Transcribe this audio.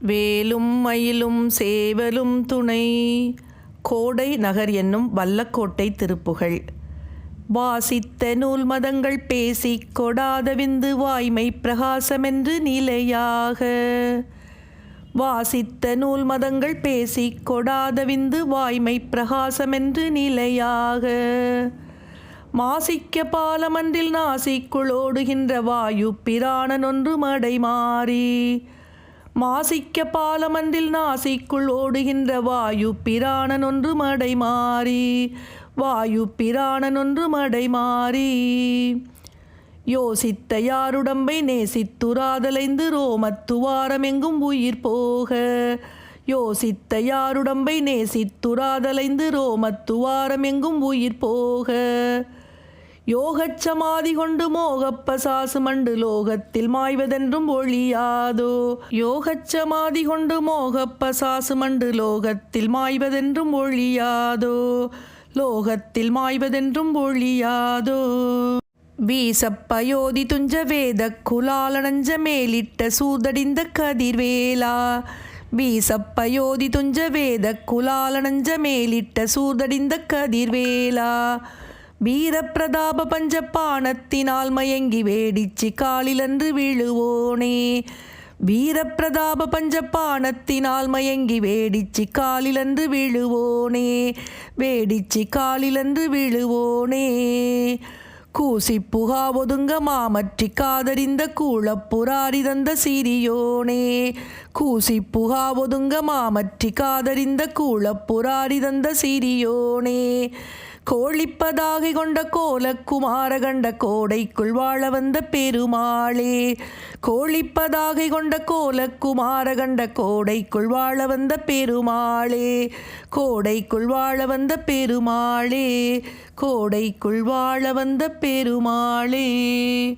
வேலும் மயிலும் சேவலும் துணை. கோடை நகர் என்னும் வல்லக்கோட்டை திருப்புகழ். வாசித்த நூல் மதங்கள் பேசிக் கொடாத விந்து வாய்மை பிரகாசமென்று நிலையாக. வாசித்த நூல் மதங்கள் பேசிக் கொடாத விந்து வாய்மை பிரகாசமென்று நிலையாக. மாசிக்க பாலமன்றில் நாசிக்குள் ஓடுகின்ற வாயு பிராணனொன்று மடை மாறி மாசிக்க பாலமன்றில் நாசிக்குள் ஓடுகின்ற வாயு பிராணன் ஒன்று மடை மாறி வாயு பிராணனொன்று மடை மாறி. யோசித்த யாருடம்பை நேசித்துராதலைந்து ரோமத்துவாரமெங்கும் உயிர் போக யோசித்த யாருடம்பை நேசித்துராதலைந்து ரோமத்துவாரமெங்கும் உயிர் போக. யோகச்சமாதி கொண்டு மோகப்பசாசு மண்டு லோகத்தில் மாய்வதென்றும் ஒழியாதோ. யோகச்சமாதி கொண்டு மோகப்பசாசு மண்டு லோகத்தில் மாய்வதென்றும் ஒழியாதோ. லோகத்தில் மாய்வதென்றும் ஒழியாதோ. வீசப்பயோதி துஞ்ச வேத குலாலனஞ்ச மேலிட்ட சூதடிந்த கதிர்வேலா. வீசப்பயோதி துஞ்ச வேத குலாலனஞ்ச மேலிட்ட சூதடிந்த கதிர்வேலா. வீரப்பிரதாப பஞ்சப்பானத்தினால் மயங்கி வேடிச்சு காலிலன்று விழுவோனே. வீரப்பிரதாப பஞ்சப்பானத்தினால் மயங்கி வேடிச்சு காலிலன்று விழுவோனே. வேடிச்சு காலிலன்று விழுவோனே. கூசி புகா ஒதுங்க மாமற்றி காதறிந்த கூழப்புராரி தந்த சிறியோனே. கூசி புகா ஒதுங்க மாமற்றி காதறிந்த கூழப்புராரி தந்த சிறியோனே. கோழிப்பதாகை கொண்ட கோலக்குமார கண்ட கோடைக்குள் வாழ வந்த பெருமாளே. கோழிப்பதாகை கொண்ட கோலக்குமார கண்ட கோடைக்குள் வாழ வந்த பெருமாளே. கோடைக்குள் வாழ வந்த பெருமாளே. கோடைக்குள் வாழ வந்த பெருமாளே.